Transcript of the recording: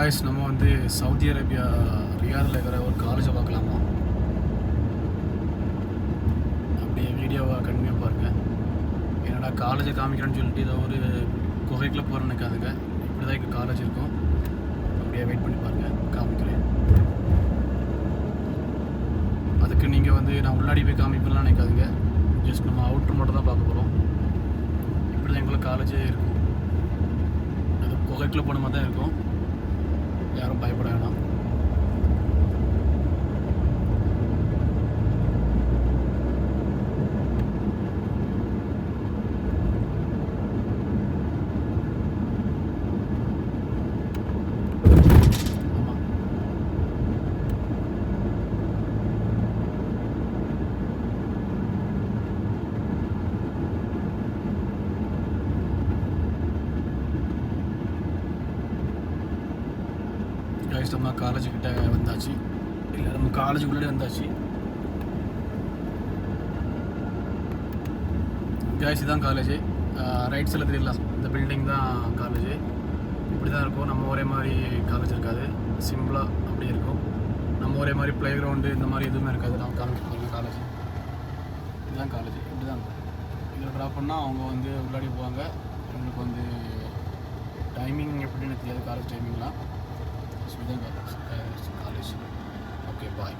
Guys நம்ம வந்து Saudi Arabia ரியாதில் இருக்கிற ஒரு காலேஜை பார்க்கலாமா? அப்படியே வீடியோவை கண்டினியூ பாருங்கள் என்னடா காலேஜை காமிக்கிறேன்னு சொல்லிட்டு ஏதோ ஒரு குகைக்குள்ளே போகிறேன்னு நினைக்காதுங்க. இப்படி தான் இங்கே காலேஜ் இருக்கும். அப்படியே வெயிட் பண்ணி பாருங்கள் காமிக்கிறேன். அதுக்கு நீங்கள் வந்து நான் உள்ளாடி போய் காமிப்பேன்லாம் நினைக்காதுங்க. ஜஸ்ட் நம்ம அவுட்ரு மட்டும் தான் பார்க்க போகிறோம் இப்படி தான் எங்களுக்கு காலேஜே இருக்கும். அது குகைக்குள்ளே போன மாதிரி தான் இருக்கும். யாரும் பயப்பட வேணாம். கைஸ் காலேஜ் கிட்ட வந்தாச்சு. இல்லை நம்ம காலேஜுக்குள்ளே வந்தாச்சு. கைஸ் தான் காலேஜ் ரைட் சைடில் தெரியல. இந்த பில்டிங் தான் காலேஜ் இப்படி தான் இருக்கும். நம்ம ஒரே மாதிரி காலேஜ் இருக்காது. சிம்பிளாக அப்படி இருக்கும். நம்ம ஒரே மாதிரி ப்ளே கிரவுண்டு இந்த மாதிரி எதுவுமே இருக்காது. நம்ம காலேஜ் போகிறோம் காலேஜ் இதுதான் காலேஜ் இப்படி தான் இருக்கும். இதில் ட்ராப் பண்ணால் அவங்க வந்து உள்ளாடி போவாங்க. அவங்களுக்கு வந்து டைமிங் எப்படின்னு தெரியாது. காலேஜ் டைமிங்லாம் Okay, bye.